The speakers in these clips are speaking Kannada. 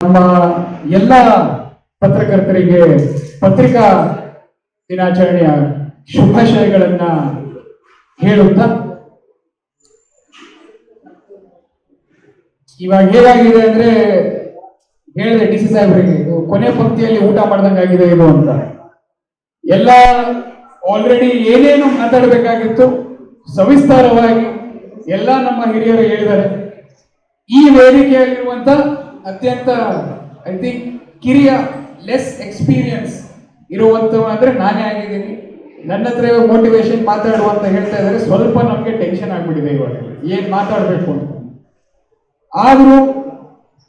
ನಮ್ಮ ಎಲ್ಲ ಪತ್ರಕರ್ತರಿಗೆ ಪತ್ರಿಕಾ ದಿನಾಚರಣೆಯ ಶುಭಾಶಯಗಳನ್ನ ಹೇಳುತ್ತಾ? ಇವಾಗ ಹೇಗಾಗಿದೆ ಅಂದ್ರೆ ಹೇಳಿದೆ ಡಿ ಸಿ ಸಾಹೇಬ್ರಿಗೆ, ಇದು ಕೊನೆ ಪಂಕ್ತಿಯಲ್ಲಿ ಊಟ ಮಾಡ್ದಂಗಾಗಿದೆ ಇದು ಅಂತ. ಎಲ್ಲ ಆಲ್ರೆಡಿ ಏನೇನು ಮಾತಾಡಬೇಕಾಗಿತ್ತು, ಸವಿಸ್ತಾರವಾಗಿ ಎಲ್ಲ ನಮ್ಮ ಹಿರಿಯರು ಹೇಳಿದ್ದಾರೆ. ಈ ವೇದಿಕೆಯಲ್ಲಿರುವಂತ ಅತ್ಯಂತ ಐ ಥಿಂಕ್ ಕಿರಿಯ ಲೆಸ್ ಎಕ್ಸ್ಪೀರಿಯನ್ಸ್ ಇರುವಂತ ಅಂದರೆ ನಾನೇ ಆಗಿದ್ದೀನಿ. ನನ್ನ ಹತ್ರ ಮೋಟಿವೇಶನ್ ಮಾತಾಡುವ ಅಂತ ಹೇಳ್ತಾ ಇದ್ದಾರೆ. ಸ್ವಲ್ಪ ನಮಗೆ ಟೆನ್ಷನ್ ಆಗ್ಬಿಟ್ಟಿದೆ ಇವಾಗ. ಏನು ಮಾತಾಡಬೇಕು ಅಂತ. ಆದರೂ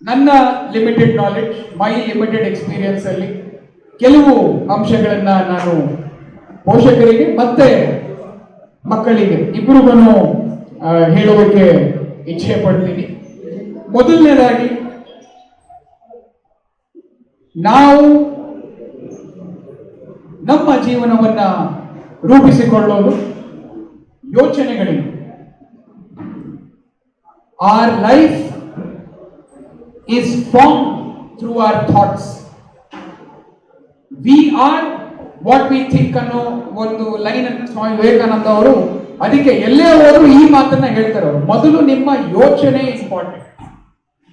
ನನ್ನ limited knowledge my limited experience ಅಲ್ಲಿ ಕೆಲವು ಅಂಶಗಳನ್ನು ನಾನು ಪೋಷಕರಿಗೆ ಮತ್ತೆ ಮಕ್ಕಳಿಗೆ ಇಬ್ಬರಿಗೂ ಹೇಳೋದಕ್ಕೆ ಇಚ್ಛೆ ಪಡ್ತೀನಿ. ಮೊದಲನೇದಾಗಿ ನಾವು ನಮ್ಮ ಜೀವನವನ್ನ ರೂಪಿಸಿಕೊಳ್ಳೋದು ಯೋಚನೆಗಳಿಂದ our life is form through our thoughts we are what we think ಅನ್ನೋ ಒಂದು ಲೈನ್ ಅನ್ನು ಸ್ವಾಮಿ ವಿವೇಕಾನಂದ ಅವರು ಅದಕ್ಕೆ ಎಲ್ಲೇ ಹೋದ್ರು ಈ ಮಾತನ್ನ ಹೇಳ್ತಾರೆ. ಅವರು ಮೊದಲು ನಿಮ್ಮ ಯೋಚನೆ ಇಂಪಾರ್ಟೆಂಟ್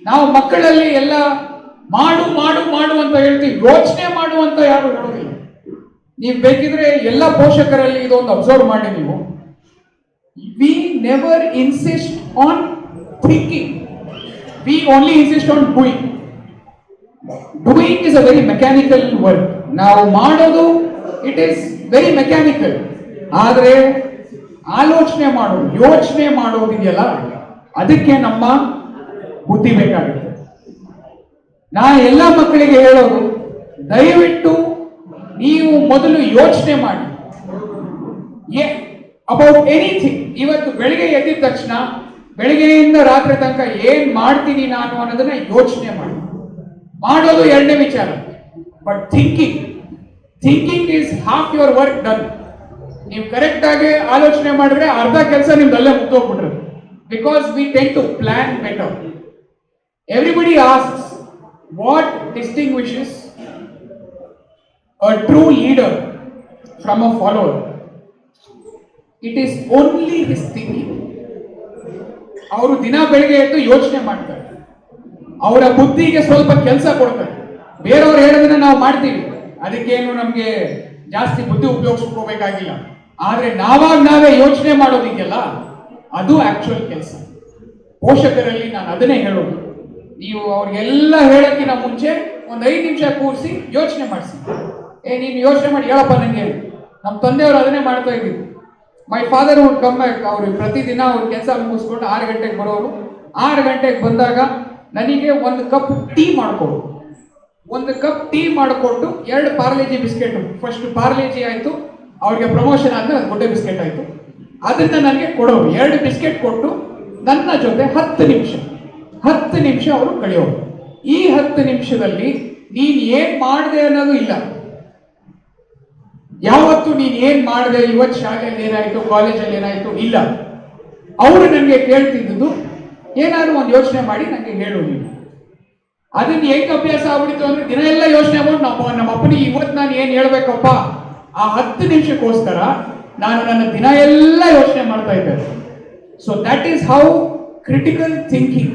ನಾವು ಮಕ್ಕಳಲ್ಲಿ ಎಲ್ಲ ಮಾಡು ಮಾಡು ಮಾಡು ಅಂತ ಹೇಳ್ತೀವಿ ಯೋಚನೆ ಮಾಡು ಅಂತ ಯಾರು ಹೇಳೋದಿಲ್ಲ. ನೀವು ಬೇಕಿದ್ರೆ ಎಲ್ಲ ಪೋಷಕರಲ್ಲಿ ಇದೊಂದು ಅಬ್ಸರ್ವ್ ಮಾಡಿ ನೀವು. We never insist on thinking we only insist on doing doing is a very mechanical word ನಾವು ಮಾಡೋದು ಇಟ್ ಈಸ್ ವೆರಿ ಮೆಕ್ಯಾನಿಕಲ್ ಆದರೆ ಆಲೋಚನೆ ಮಾಡೋದು ಯೋಚನೆ ಮಾಡೋದಿದೆಯಲ್ಲ, ಅದಕ್ಕೆ ನಮ್ಮ ಬುದ್ಧಿ ಬೇಕಾಗುತ್ತೆ ನಾ ಎಲ್ಲ ಮಕ್ಕಳಿಗೆ ಹೇಳೋದು, ದಯವಿಟ್ಟು ನೀವು ಮೊದಲು ಯೋಚನೆ ಮಾಡಿ. ಅಬೌಟ್ ಎನಿಥಿಂಗ್ ಇವತ್ತು ಬೆಳಿಗ್ಗೆ ಎದ್ದಿದ ತಕ್ಷಣ, ಬೆಳಿಗ್ಗೆಯಿಂದ ರಾತ್ರಿ ತನಕ ಏನ್ ಮಾಡ್ತೀನಿ ನಾನು ಅನ್ನೋದನ್ನ ಯೋಚನೆ ಮಾಡಿ. ಮಾಡೋದು ಎರಡನೇ ವಿಚಾರ. But thinking thinking is half your work done ನೀವು ಕರೆಕ್ಟ್ ಆಗಿ ಆಲೋಚನೆ ಮಾಡಿದ್ರೆ ಅರ್ಧ ಕೆಲಸ ನಿಮ್ದಲ್ಲೇ ಮುಗ್ದೋಗ್ಬಿಟ್ರೆ. Because we tend to plan better everybody asks what distinguishes a true leader from a follower. It is only his thinking. ಅವರು ದಿನ ಬೆಳಿಗ್ಗೆ ಎದ್ದು ಯೋಚನೆ ಮಾಡ್ತಾರೆ. ಅವರ ಬುದ್ಧಿಗೆ ಸ್ವಲ್ಪ ಕೆಲಸ ಕೊಡ್ತಾರೆ. ಬೇರೆಯವ್ರು ಹೇಳೋದನ್ನ ನಾವು ಮಾಡ್ತೀವಿ. ಅದಕ್ಕೇನು ನಮಗೆ ಜಾಸ್ತಿ ಬುದ್ಧಿ ಉಪಯೋಗಿಸ್ಕೋಬೇಕಾಗಿಲ್ಲ. ಆದರೆ ನಾವಾಗ ನಾವೇ ಯೋಚನೆ ಮಾಡೋದಿದೆಯಲ್ಲ ಅದು ಆಕ್ಚುಯಲ್ ಕೆಲಸ. ಪೋಷಕರಲ್ಲಿ ನಾನು ಅದನ್ನೇ ಹೇಳೋದು. ನೀವು ಅವ್ರಿಗೆಲ್ಲ ಹೇಳೋಕ್ಕಿಂತ ಮುಂಚೆ ಒಂದು ಐದು ನಿಮಿಷ ಕೂರಿಸಿ ಯೋಚನೆ ಮಾಡಿಸಿ. ಏ, ನೀನು ಯೋಚನೆ ಮಾಡಿ ಹೇಳಪ್ಪ ನನಗೆ ನಮ್ಮ ತಂದೆಯವರು ಅದನ್ನೇ ಮಾಡ್ತಾ ಇದ್ದೀವಿ my father would come back ಅವರು ಪ್ರತಿದಿನ ಅವ್ರ ಕೆಲಸ ಮುಗಿಸ್ಕೊಂಡು ಆರು ಗಂಟೆಗೆ ಬರೋರು. ಆರು ಗಂಟೆಗೆ ಬಂದಾಗ ನನಗೆ ಒಂದು ಕಪ್ ಟೀ ಮಾಡಿಕೊಡು. ಒಂದು ಕಪ್ ಟೀ ಮಾಡಿಕೊಟ್ಟು ಎರಡು ಪಾರ್ಲೇಜಿ ಬಿಸ್ಕೆಟ್. ಫಸ್ಟ್ ಪಾರ್ಲೇಜಿ ಆಯಿತು. ಅವ್ರಿಗೆ ಪ್ರಮೋಷನ್ ಆದರೆ ಅದು ಗುಡ್ಡೆ ಬಿಸ್ಕೆಟ್ ಆಯಿತು. ಅದನ್ನ ನನಗೆ ಕೊಡೋರು. ಎರಡು ಬಿಸ್ಕೆಟ್ ಕೊಟ್ಟು ನನ್ನ ಜೊತೆ ಹತ್ತು ನಿಮಿಷ. ಹತ್ತು ನಿಮಿಷ ಅವರು ಕಳೆಯೋರು. ಈ ಹತ್ತು ನಿಮಿಷದಲ್ಲಿ ನೀನು ಏನ್ ಮಾಡಿದೆ ಅನ್ನೋದು ಇಲ್ಲ. ಯಾವತ್ತು ನೀನ್ ಏನ್ ಮಾಡಿದೆ ಇವತ್ತು ಶಾಲೆಯಲ್ಲಿ ಏನಾಯ್ತು, ಕಾಲೇಜಲ್ಲಿ ಏನಾಯ್ತು ಇಲ್ಲ. ಅವರು ನನಗೆ ಕೇಳ್ತಿದ್ದು ಏನಾದ್ರು ಒಂದು ಯೋಚನೆ ಮಾಡಿ ನನಗೆ ಹೇಳು ನೀನು. ಅದನ್ನ ಏಕ ಅಭ್ಯಾಸ ಆಗ್ಬಿಡ್ತು ಅಂದ್ರೆ ದಿನ ಎಲ್ಲ ಯೋಚನೆ ಮಾಡಿ ನಮ್ಮ ನಮ್ಮ ಅಪ್ಪನಿಗೆ ಇವತ್ತು ನಾನು ಏನು ಹೇಳ್ಬೇಕಪ್ಪ? ಆ ಹತ್ತು ನಿಮಿಷಕ್ಕೋಸ್ಕರ ನಾನು ನನ್ನ ದಿನ ಎಲ್ಲ ಯೋಚನೆ ಮಾಡ್ತಾ ಇದ್ದೆ so that is how critical thinking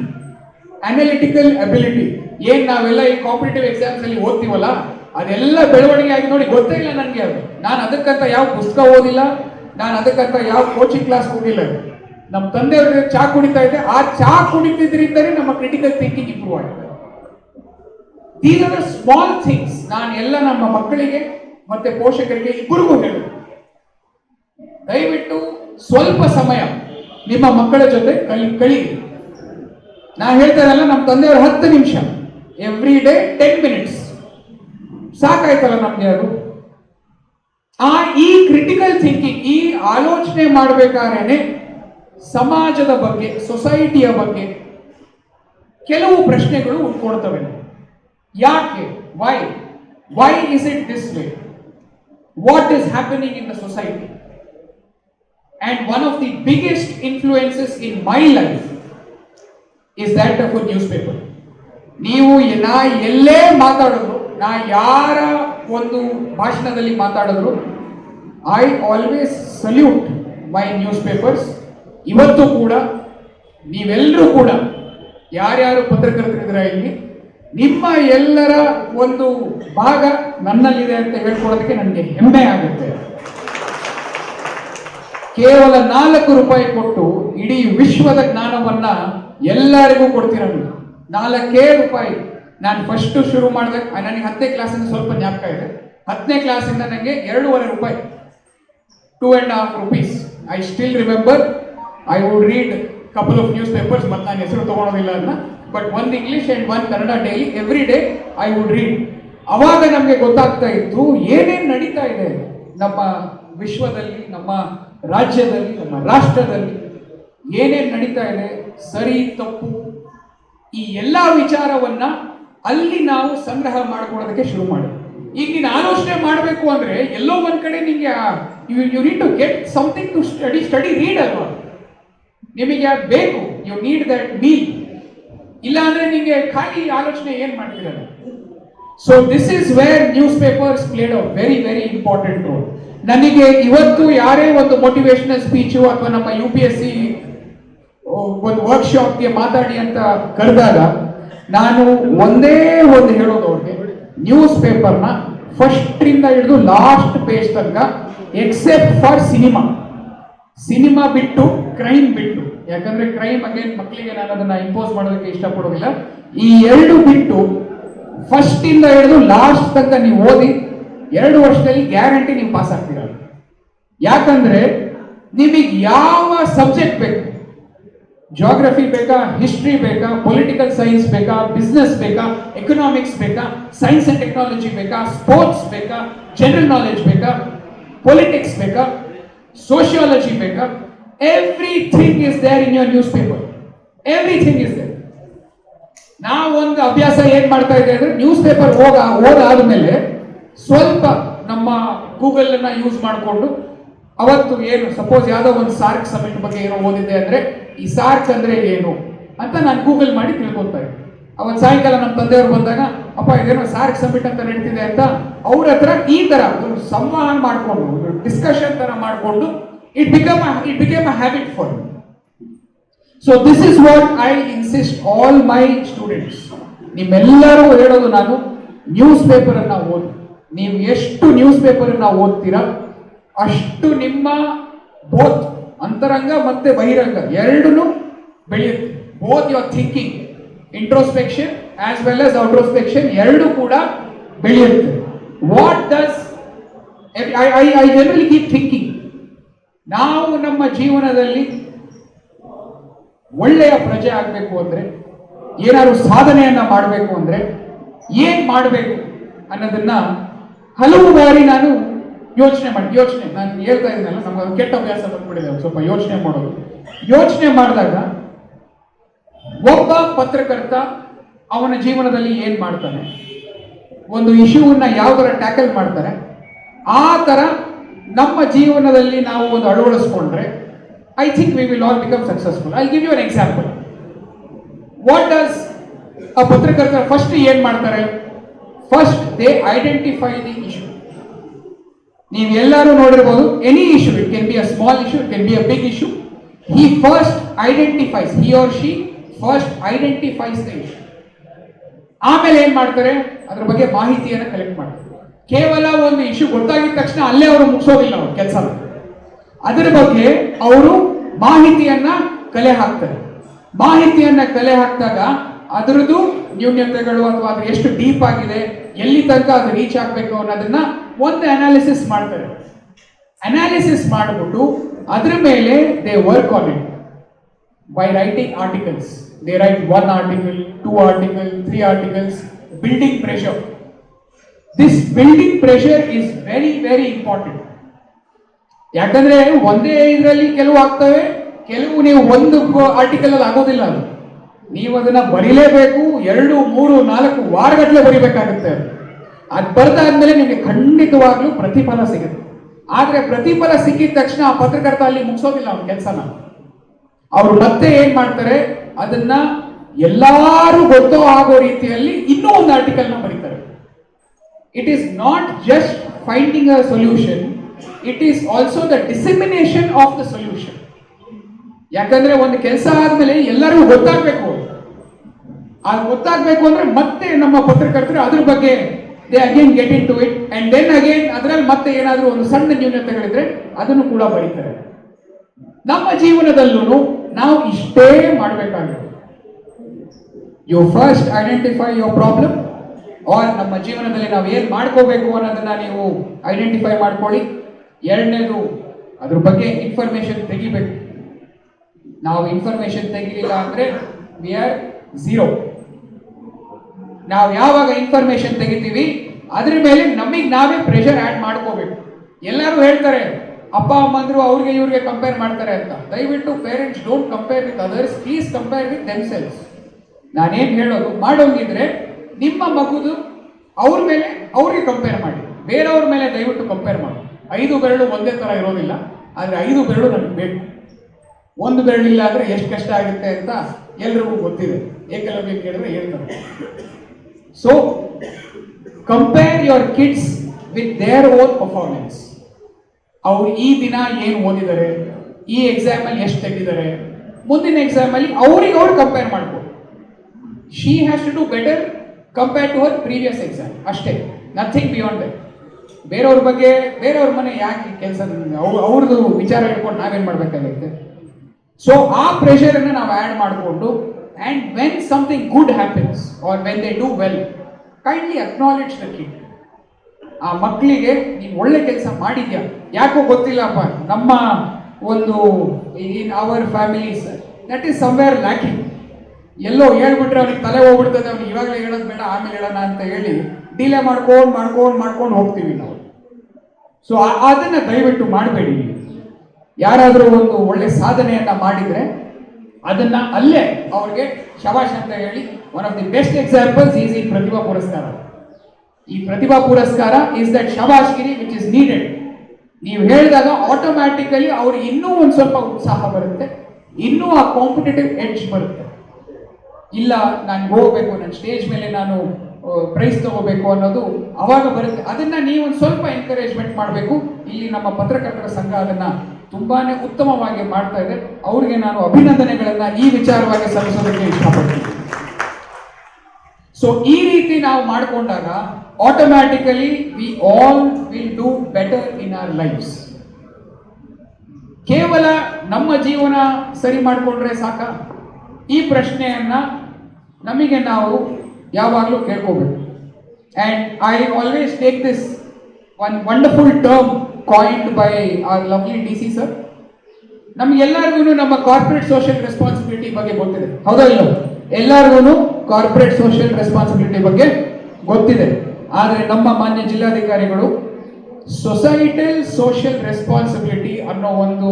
analytical ability ಏನ್ ನಾವೆಲ್ಲ ಈ ಕಾಂಪಿಟೇಟಿವ್ ಎಕ್ಸಾಮ್ಸ್ ಅಲ್ಲಿ ಓದ್ತೀವಲ್ಲ, ಅದೆಲ್ಲ ಬೆಳವಣಿಗೆ ಆಗಿ ನೋಡಿ ಗೊತ್ತೇ ಇಲ್ಲ ನನಗೆ ಅದು. ನಾನು ಅದಕ್ಕಂತ ಯಾವ ಪುಸ್ತಕ ಓದಿಲ್ಲ, ನಾನು ಅದಕ್ಕಂತ ಯಾವ ಕೋಚಿಂಗ್ ಕ್ಲಾಸ್ ಹೋಗಿಲ್ಲ ನಮ್ಮ ತಂದೆಯವ್ರಿಗೆ ಚಾ ಕುಡಿತಾ ಇದ್ದೆ ಆ ಚಾ ಕುಡಿತಿದ್ರಿಂದಲೇ ನಮ್ಮ ಕ್ರಿಟಿಕಲ್ ಥಿಂಕಿಂಗ್ ಇಂಪ್ರೂವ್ ಆಗಿದೆ. ದೀಸ್ ಸ್ಮಾಲ್ ಥಿಂಗ್ಸ್ ನಾನು ಎಲ್ಲ ನಮ್ಮ ಮಕ್ಕಳಿಗೆ ಮತ್ತೆ ಪೋಷಕರಿಗೆ ಇಬ್ಬರಿಗೂ ಹೇಳಿ ದಯವಿಟ್ಟು ಸ್ವಲ್ಪ ಸಮಯ ನಿಮ್ಮ ಮಕ್ಕಳ ಜೊತೆ ಕಲಿ ಕಳೀರಿ ನಾ ಹೇಳ್ತಾ ಇರಲ್ಲ ನಮ್ಮ ತಂದೆಯವರು ಹತ್ತು ನಿಮಿಷ. ಎವ್ರಿ ಡೇ ಟೆನ್ ಮಿನಿಟ್ಸ್ ಸಾಕಾಯ್ತಲ್ಲ ನಮ್ಗೆ ಅದು? ಆ, ಈ ಕ್ರಿಟಿಕಲ್ ಥಿಂಕಿಂಗ್ ಈ ಆಲೋಚನೆ ಮಾಡಬೇಕಾದ್ರೆ ಸಮಾಜದ ಬಗ್ಗೆ ಸೊಸೈಟಿಯ ಬಗ್ಗೆ ಕೆಲವು ಪ್ರಶ್ನೆಗಳು ಉಟ್ಕೊಳ್ತವೆ ಯಾಕೆ? Why why is it this way what is happening in the society and one of the biggest influences in my life is that for newspaper ನೀವು ನಾ ಎಲ್ಲೇ ಮಾತಾಡಿದ್ರು, ನಾ ಯಾರ ಒಂದು ಭಾಷಣದಲ್ಲಿ ಮಾತಾಡಿದ್ರು I always salute my newspapers ಇವತ್ತು ಕೂಡ ನೀವೆಲ್ಲರೂ ಕೂಡ ಯಾರ್ಯಾರು ಪತ್ರಕರ್ತರಿದ್ದೀರಾ ಇಲ್ಲಿ, ನಿಮ್ಮ ಎಲ್ಲರ ಒಂದು ಭಾಗ ನನ್ನಲ್ಲಿದೆ ಅಂತ ಹೇಳ್ಕೊಳ್ಳೋದಕ್ಕೆ ನನಗೆ ಹೆಮ್ಮೆ ಆಗುತ್ತೆ. ಕೇವಲ ನಾಲ್ಕು ರೂಪಾಯಿ ಕೊಟ್ಟು ಇಡೀ ವಿಶ್ವದ ಜ್ಞಾನವನ್ನ ಎಲ್ಲರಿಗೂ ಕೊಡ್ತೀರ ನೀವು ನಾಲ್ಕೇ ರೂಪಾಯಿ. ನಾನು ಫಸ್ಟ್ ಶುರು ಮಾಡಿದೆ ನನಗೆ ಹತ್ತನೇ ಕ್ಲಾಸಿಂದ ಸ್ವಲ್ಪ ಜ್ಞಾಪಕ ಇದೆ. ಹತ್ತನೇ ಕ್ಲಾಸಿಂದ ನನಗೆ ಎರಡೂವರೆ ರೂಪಾಯಿ. Two and half rupees I still remember I would read couple of newspapers ಮತ್ತು ನಾನು ಹೆಸರು ತೊಗೊಳೋದಿಲ್ಲ ಅದನ್ನ but one English and one Kannada daily every day I would read ಅವಾಗ ನಮಗೆ ಗೊತ್ತಾಗ್ತಾ ಇತ್ತು, ಏನೇನು ನಡೀತಾ ಇದೆ ನಮ್ಮ ವಿಶ್ವದಲ್ಲಿ, ನಮ್ಮ ರಾಜ್ಯದಲ್ಲಿ, ನಮ್ಮ ರಾಷ್ಟ್ರದಲ್ಲಿ, ಏನೇನು ನಡೀತಾ ಇದೆ. ಸರಿ ತಪ್ಪು. ಈ ಎಲ್ಲ ವಿಚಾರವನ್ನ ಅಲ್ಲಿ ನಾವು ಸಂಗ್ರಹ ಮಾಡ್ಕೊಳ್ಳೋದಕ್ಕೆ ಶುರು ಮಾಡಿ. ಈಗ ನೀನು ಆಲೋಚನೆ ಮಾಡಬೇಕು ಅಂದ್ರೆ ಎಲ್ಲೋ ಒಂದ್ ಕಡೆ ನಿಮಗೆ you you need to get something to study study read ಅಲ್ವಾ? ನಿಮಗೆ ಬೇಕು ಯು ನೀಡ್ ದಟ್ ಮೀಲ್ ಇಲ್ಲ ಅಂದ್ರೆ ನಿಮಗೆ ಖಾಲಿ ಆಲೋಚನೆ ಏನು ಮಾಡ್ತೀರಲ್ಲ so this is where newspapers played a very very important role ನನಗೆ ಇವತ್ತು ಯಾರೇ ಒಂದು ಮೋಟಿವೇಶನಲ್ ಸ್ಪೀಚು ಅಥವಾ ನಮ್ಮ ಯು ಪಿ ಎಸ್ ಸಿ ಒಂದು ವರ್ಕ್ಶಾಪ್ಗೆ ಮಾತಾಡಿ ಅಂತ ಕರೆದಾಗ ನಾನು ಒಂದೇ ಒಂದು ಹೇಳೋದು ಅವ್ರಿಗೆ. ನ್ಯೂಸ್ ಪೇಪರ್ನ ಫಸ್ಟ್ರಿಂದ ಹಿಡಿದು ಲಾಸ್ಟ್ ಪೇಜ್ ತನಕ ಎಕ್ಸೆಪ್ಟ್ ಫಾರ್ ಸಿನಿಮಾ ಸಿನಿಮಾ ಬಿಟ್ಟು ಕ್ರೈಮ್ ಬಿಟ್ಟು. ಯಾಕಂದ್ರೆ ಕ್ರೈಮ್ ಅಗೇನ್ ಮಕ್ಕಳಿಗೆ ನಾನು ಅದನ್ನ ಇಂಪೋಸ್ ಮಾಡೋದಕ್ಕೆ ಇಷ್ಟಪಡೋದಿಲ್ಲ. ಈ ಎರಡು ಬಿಟ್ಟು ಫಸ್ಟ್ ಇಂದ ಹಿಡಿದು ಲಾಸ್ಟ್ ತನಕ ನೀವು ಓದಿ, ಎರಡು ವರ್ಷದಲ್ಲಿ ಗ್ಯಾರಂಟಿ ನೀವು ಪಾಸ್ ಆಗ್ತೀರ ಯಾಕಂದ್ರೆ ನಿಮಗೆ ಯಾವ ಸಬ್ಜೆಕ್ಟ್ ಬೇಕು? ಜಾಗ್ರಫಿ ಬೇಕಾ ಹಿಸ್ಟ್ರಿ ಬೇಕಾ ಪೊಲಿಟಿಕಲ್ ಸೈನ್ಸ್ ಬೇಕಾ ಬಿಸ್ನೆಸ್ ಬೇಕಾ ಎಕನಾಮಿಕ್ಸ್ ಬೇಕಾ ಸೈನ್ಸ್ ಅಂಡ್ ಟೆಕ್ನಾಲಜಿ ಬೇಕಾ ಸ್ಪೋರ್ಟ್ಸ್ ಬೇಕಾ ಜನರಲ್ ನಾಲೆಜ್ ಬೇಕಾ ಪೊಲಿಟಿಕ್ಸ್ ಬೇಕಾ ಸೋಷಿಯಾಲಜಿ ಬೇಕಾ everything is there in your newspaper everything is there ನಾವು ಒಂದು ಅಭ್ಯಾಸ ಏನ್ ಮಾಡ್ತಾ ಇದ್ದೇವೆ ಅಂದ್ರೆ ನ್ಯೂಸ್ ಪೇಪರ್ ಹೋಗ ಓದಾದ್ಮೇಲೆ ಸ್ವಲ್ಪ ನಮ್ಮ ಗೂಗಲ್ ಅನ್ನ ಯೂಸ್ ಮಾಡಿಕೊಂಡು, ಅವತ್ತು ಏನು ಸಪೋಸ್ ಯಾವುದೋ ಒಂದು ಸಾರ್ಕ್ ಸಮಿಟ್ ಬಗ್ಗೆ ಏನೋ ಓದಿದೆ ಅಂದ್ರೆ ಈ ಸಾರ್ಕ್ ಅಂದ್ರೆ ಏನು ಅಂತ ನಾನು ಗೂಗಲ್ ಮಾಡಿ ತಿಳ್ಕೊತಾ ಇದ್ದೆ. ಅವತ್ತು ಸಾಯಂಕಾಲ ನಮ್ಮ ತಂದೆಯವರು ಬಂದಾಗ, ಅಪ್ಪ, ಇದೇನೋ ಸಾರ್ಕ್ ಸಬ್ಮಿಟ್ ಅಂತ ನಡೀತಿದೆ ಅಂತ ಅವ್ರ ಹತ್ರ ಈ ತರ ಒಂದು ಸಂವಹನ ಮಾಡಿಕೊಂಡು ಡಿಸ್ಕಷನ್ ತರ ಮಾಡಿಕೊಂಡು it become it became a habit for so this is what I insist all my students ನಿಮ್ಮೆಲ್ಲರೂ ಹೇಳೋದು ನಾನು ನ್ಯೂಸ್ ಪೇಪರ್ ಅನ್ನ ಓದಿ. ನೀವು ಎಷ್ಟು ನ್ಯೂಸ್ ಪೇಪರ್ ಅನ್ನ ಓದ್ತೀರಾ ಅಷ್ಟು ನಿಮ್ಮ ಬೋತ್ ಅಂತರಂಗ ಮತ್ತೆ ಬಹಿರಂಗ ಎರಡೂ ಬೆಳೆಯುತ್ತೆ. Both your thinking introspection as well as outrospection ಎರಡು ಕೂಡ ಬೆಳೆಯುತ್ತೆ. What does I I I generally keep thinking ನಾವು ನಮ್ಮ ಜೀವನದಲ್ಲಿ ಒಳ್ಳೆಯ ಪ್ರಜೆ ಆಗಬೇಕು ಅಂದರೆ, ಏನಾದ್ರು ಸಾಧನೆಯನ್ನ ಮಾಡಬೇಕು ಅಂದರೆ ಏನು ಮಾಡಬೇಕು ಅನ್ನೋದನ್ನ ಹಲವು ಬಾರಿ ನಾನು ಯೋಚನೆ ಮಾಡಿ, ಯೋಚನೆ. ನಾನು ಹೇಳ್ತಾ ಇದ್ದೀನಲ್ಲ ನಮ್ಗೆ ಕೆಟ್ಟ ಅಭ್ಯಾಸ ಬಂದ್ಬಿಟ್ಟಿದೆ ಸ್ವಲ್ಪ ಯೋಚನೆ ಮಾಡೋದು. ಯೋಚನೆ ಮಾಡಿದಾಗ ಒಬ್ಬ ಪತ್ರಕರ್ತ ಅವನ ಜೀವನದಲ್ಲಿ ಏನು ಮಾಡ್ತಾನೆ? ಒಂದು ಇಶ್ಯೂವನ್ನ ಯಾವ ತರ ಟ್ಯಾಕಲ್ ಮಾಡ್ತಾರೆ? ಆ ತರ ನಮ್ಮ ಜೀವನದಲ್ಲಿ ನಾವು ಒಂದು ಅಳವಡಿಸ್ಕೊಂಡ್ರೆ I think we will all become successful I give you an example what does ಆ ಪತ್ರಕರ್ತ ಫಸ್ಟ್ ಏನು ಮಾಡ್ತಾರೆ? First they identify the issue ನೀವು ಎಲ್ಲರೂ ನೋಡಿರ್ಬೋದು any issue it can be a small issue it can be a big issue he first identifies he or she first identifies the issue ಆಮೇಲೆ ಏನ್ ಮಾಡ್ತಾರೆ? ಅದ್ರ ಬಗ್ಗೆ ಮಾಹಿತಿಯನ್ನು ಕಲೆಕ್ಟ್ ಮಾಡ್ತಾರೆ. ಕೇವಲ ಒಂದು ಇಶ್ಯೂ ಗೊತ್ತಾಗಿದ ತಕ್ಷಣ ಅಲ್ಲೇ ಅವರು ಮುಗಿಸೋದಿಲ್ಲ ಅವ್ರ ಕೆಲಸ. ಅದರ ಬಗ್ಗೆ ಅವರು ಮಾಹಿತಿಯನ್ನ ಕಲೆ ಹಾಕ್ತಾರೆ. ಮಾಹಿತಿಯನ್ನ ಕಲೆ ಹಾಕಿದಾಗ ಅದರದ್ದು ನ್ಯೂನ್ಯತೆಗಳು ಅಥವಾ ಅದು ಎಷ್ಟು ಡೀಪ್ ಆಗಿದೆ ಎಲ್ಲಿ ತನಕ ಅದು ರೀಚ್ ಆಗಬೇಕು ಅನ್ನೋದನ್ನ ಒಂದು ಅನಾಲಿಸಿಸ್ ಮಾಡ್ತಾರೆ. ಅನಾಲಿಸಿಸ್ ಮಾಡಿಬಿಟ್ಟು ಅದ್ರ ಮೇಲೆ they work on it by writing articles they write one article two article three articles building pressure this building pressure is very very important ಯಾಕಂದ್ರೆ ಒಂದೇ ಇದರಲ್ಲಿ ಕೆಲವು ಆಗ್ತವೆ, ಕೆಲವು ನೀವು ಒಂದು ಆರ್ಟಿಕಲ್ ಅಲ್ಲಿ ಆಗೋದಿಲ್ಲ ಅದು. ನೀವು ಅದನ್ನ ಬರಿಲೇಬೇಕು, ಎರಡು, ಮೂರು, ನಾಲ್ಕು ವಾರಗಟ್ಟಲೆ ಬರಿಬೇಕಾಗುತ್ತೆ ಅದು. ಬರೆದಾದ್ಮೇಲೆ ನಿಮಗೆ ಖಂಡಿತವಾಗ್ಲೂ ಪ್ರತಿಫಲ ಸಿಗುತ್ತೆ. ಆದ್ರೆ ಪ್ರತಿಫಲ ಸಿಕ್ಕಿದ ತಕ್ಷಣ ಆ ಪತ್ರಕರ್ತ ಅಲ್ಲಿ ಮುಗಿಸೋದಿಲ್ಲ ಅವ್ನ ಕೆಲಸನ. ಅವರು ಮತ್ತೆ ಏನ್ ಮಾಡ್ತಾರೆ? ಅದನ್ನ ಎಲ್ಲಾರು ಗೊತ್ತೋ ಆಗೋ ರೀತಿಯಲ್ಲಿ ಇನ್ನೂ ಒಂದು ಆರ್ಟಿಕಲ್ನ ಬರೀತಾರೆ. It is not just finding a solution it is also the dissemination of the solution ಯಾಕಂದ್ರೆ ಒಂದು ಕೆಲಸ ಆದ್ಮೇಲೆ ಎಲ್ಲರಿಗೂ ಗೊತ್ತಾಗ್ಬೇಕು. ಅದು ಗೊತ್ತಾಗಬೇಕು ಅಂದ್ರೆ ಮತ್ತೆ ನಮ್ಮ ಪತ್ರಕರ್ತರು ಅದ್ರ ಬಗ್ಗೆ they again get into it and then again ಅದರಲ್ಲಿ ಮತ್ತೆ ಏನಾದರೂ ಒಂದು ಸಣ್ಣ ನ್ಯೂನತೆಗಳಿದ್ರೆ ಅದನ್ನು ಕೂಡ ಬರೀತಾರೆ. ನಮ್ಮ ಜೀವನದಲ್ಲೂ ನಾವು ಇಷ್ಟೇ ಮಾಡಬೇಕಾಗಿದೆ you first identify your problem or ನಮ್ಮ ಜೀವನದಲ್ಲಿ ನಾವು ಏನು ಮಾಡ್ಕೋಬೇಕು ಅನ್ನೋದನ್ನ ನೀವು ಐಡೆಂಟಿಫೈ ಮಾಡ್ಕೊಳ್ಳಿ. ಎರಡನೇದು ಅದ್ರ ಬಗ್ಗೆ ಇನ್ಫಾರ್ಮೇಶನ್ ತೆಗಿಬೇಕು. ನಾವು ಇನ್ಫಾರ್ಮೇಶನ್ ತೆಗಿಲಿಲ್ಲ ಅಂದರೆ ವಿ ಆರ್ ಝೀರೋ ನಾವು ಯಾವಾಗ ಇನ್ಫಾರ್ಮೇಶನ್ ತೆಗಿತೀವಿ, ಅದ್ರ ಮೇಲೆ ನಮಗೆ ನಾವೇ ಪ್ರೆಷರ್ ಆಡ್ ಮಾಡ್ಕೋಬೇಕು. ಎಲ್ಲರೂ ಹೇಳ್ತಾರೆ, ಅಪ್ಪ ಅಮ್ಮಂದ್ರು ಅವ್ರಿಗೆ ಇವ್ರಿಗೆ ಕಂಪೇರ್ ಮಾಡ್ತಾರೆ ಅಂತ. ದಯವಿಟ್ಟು parents don't compare with others please compare with themselves ನಾನೇನು ಹೇಳೋದು, ಮಾಡೋಂಗಿದ್ರೆ ನಿಮ್ಮ ಮಗುದು ಅವ್ರ ಮೇಲೆ ಅವ್ರಿಗೆ ಕಂಪೇರ್ ಮಾಡಿ. ಬೇರೆಯವ್ರ ಮೇಲೆ ದಯವಿಟ್ಟು ಕಂಪೇರ್ ಮಾಡಿ. ಐದು ಬೆರಳು ಒಂದೇ ತರ ಇರೋದಿಲ್ಲ, ಆದರೆ ಐದು ಬೆರಳು ನನಗೆ ಬೇಕು. ಒಂದು ಬೆರಳಿಲ್ಲ ಅಂದ್ರೆ ಎಷ್ಟು ಕಷ್ಟ ಆಗುತ್ತೆ ಅಂತ ಎಲ್ರಿಗೂ ಗೊತ್ತಿದೆ. ಏಕಲವ್ಯ ಕೇಳಿದ್ರೆ ಹೇಳ್ತಾರೆ. So compare your kids with their own performance ಅವ್ರು ಈ ದಿನ ಏನು ಓದಿದ್ದಾರೆ? ಈ ಎಕ್ಸಾಮಲ್ಲಿ ಎಷ್ಟು ತೆಗೆದಿದ್ದಾರೆ? ಮುಂದಿನ ಎಕ್ಸಾಮಲ್ಲಿ ಅವ್ರಿಗೆ ಅವ್ರು ಕಂಪೇರ್ ಮಾಡ್ಬೋದು. She has to do better compare to our previous exam ಅಷ್ಟೇ. ನಥಿಂಗ್ ಬಿಯಾಂಡ್ ದಟ್ ಬೇರೆಯವ್ರ ಬಗ್ಗೆ, ಬೇರೆಯವ್ರ ಮನೆ ಯಾಕೆ ಕೆಲಸ ಅವ್ರದ್ದು ವಿಚಾರ ಹೇಳ್ಕೊಂಡು ನಾವೇನು ಮಾಡಬೇಕಾಗುತ್ತೆ? ಸೊ ಆ ಪ್ರೆಷರನ್ನು ನಾವು ಆ್ಯಡ್ ಮಾಡಿಕೊಂಡು and when something good happens or when they do well kindly acknowledge the kid ಆ ಮಕ್ಕಳಿಗೆ, ನೀನು ಒಳ್ಳೆ ಕೆಲಸ ಮಾಡಿದ್ಯಾ? ಯಾಕೋ ಗೊತ್ತಿಲ್ಲಪ್ಪ. ನಮ್ಮ ಒಂದು in our families that is somewhere lacking ಎಲ್ಲೋ ಹೇಳ್ಬಿಟ್ರೆ ಅವ್ನಿಗೆ ತಲೆ ಹೋಗ್ಬಿಡ್ತದೆ. ಅವ್ನಿಗೆ ಇವಾಗಲೇ ಹೇಳೋದು ಬೇಡ, ಆಮೇಲೆ ಹೇಳೋಣ ಅಂತ ಹೇಳಿ ಡಿಲೇ ಮಾಡ್ಕೊಂಡು ಮಾಡ್ಕೊಂಡು ಮಾಡ್ಕೊಂಡು ಹೋಗ್ತೀವಿ ನಾವು. ಸೊ ಅದನ್ನು ದಯವಿಟ್ಟು ಮಾಡಬೇಡಿ. ಯಾರಾದರೂ ಒಂದು ಒಳ್ಳೆ ಸಾಧನೆಯನ್ನು ಮಾಡಿದ್ರೆ ಅದನ್ನ ಅಲ್ಲೇ ಅವ್ರಿಗೆ ಶಬಾಷ್ ಅಂತ ಹೇಳಿ one of the best examples is ಈ ಪ್ರತಿಭಾ ಪುರಸ್ಕಾರ. ಈ ಪ್ರತಿಭಾ ಪುರಸ್ಕಾರ ಇಸ್ ದಟ್ ಶಬಾಷ್ಗಿರಿ ವಿಚ್ ಇಸ್ ನೀಡೆಡ್ ನೀವು ಹೇಳಿದಾಗ ಆಟೋಮ್ಯಾಟಿಕಲಿ ಅವ್ರಿಗೆ ಇನ್ನೂ ಒಂದು ಸ್ವಲ್ಪ ಉತ್ಸಾಹ ಬರುತ್ತೆ, ಇನ್ನೂ ಆ ಕಾಂಪಿಟೇಟಿವ್ ಎಡ್ಜ್ ಬರುತ್ತೆ. ಇಲ್ಲ, ನಾನು ಹೋಗ್ಬೇಕು ನನ್ನ ಸ್ಟೇಜ್ ಮೇಲೆ ನಾನು ಪ್ರೈಸ್ ತಗೋಬೇಕು ಅನ್ನೋದು ಅವಾಗ ಬರುತ್ತೆ. ಅದನ್ನ ನೀವು ಸ್ವಲ್ಪ ಎನ್ಕರೇಜ್ಮೆಂಟ್ ಮಾಡಬೇಕು. ಇಲ್ಲಿ ನಮ್ಮ ಪತ್ರಕರ್ತರ ಸಂಘ ಅದನ್ನ ತುಂಬಾನೇ ಉತ್ತಮವಾಗಿ ಮಾಡ್ತಾ ಇದೆ. ಅವ್ರಿಗೆ ನಾನು ಅಭಿನಂದನೆಗಳನ್ನ ಈ ವಿಚಾರವಾಗಿ ಸಲ್ಲಿಸೋದಕ್ಕೆ ಇಷ್ಟಪಡ್ತೀನಿ. ಸೊ ಈ ರೀತಿ ನಾವು ಮಾಡಿಕೊಂಡಾಗ automatically we all will do better in our lives ಕೇವಲ ನಮ್ಮ ಜೀವನ ಸರಿ ಮಾಡಿಕೊಂಡ್ರೆ ಸಾಕ? ಈ ಪ್ರಶ್ನೆಯನ್ನ ನಮಗೆ ನಾವು ಯಾವಾಗಲೂ ಕೇಳ್ಕೋಬೇಕು. And I always take this one wonderful term coined by our lovely D C sir ನಮ್ಗೆಲ್ಲರಿಗೂ ನಮ್ಮ ಕಾರ್ಪೊರೇಟ್ ಸೋಷಿಯಲ್ ರೆಸ್ಪಾನ್ಸಿಬಿಲಿಟಿ ಬಗ್ಗೆ ಗೊತ್ತಿದೆ. ಹೌದಾ ಇಲ್ಲ ಎಲ್ಲರಿಗೂ ಕಾರ್ಪೊರೇಟ್ ಸೋಷಿಯಲ್ ರೆಸ್ಪಾನ್ಸಿಬಿಲಿಟಿ ಬಗ್ಗೆ ಗೊತ್ತಿದೆ. ಆದರೆ ನಮ್ಮ ಮಾನ್ಯ ಜಿಲ್ಲಾಧಿಕಾರಿಗಳು ಸೊಸೈಟಲ್ ಸೋಷಿಯಲ್ ರೆಸ್ಪಾನ್ಸಿಬಿಲಿಟಿ ಅನ್ನೋ ಒಂದು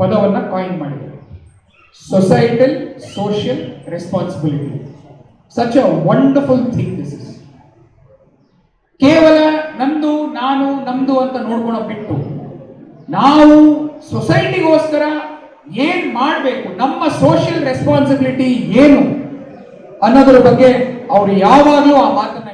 ಪದವನ್ನು ಕಾಯಿನ್ ಮಾಡಿದ್ದಾರೆ. Societal social responsibility such a wonderful thing this is ಕೇವಲ ನಮ್ದು ಅಂತ ನೋಡ್ಕೊಳ ಬಿಟ್ಟು ನಾವು ಸೊಸೈಟಿಗೋಸ್ಕರ ಏನ್ ಮಾಡಬೇಕು? ನಮ್ಮ ಸೋಷಿಯಲ್ ರೆಸ್ಪಾನ್ಸಿಬಿಲಿಟಿ ಏನು ಅನ್ನೋದ್ರ ಬಗ್ಗೆ ಅವರು ಯಾವಾಗಲೂ ಆ ಮಾತನ್ನ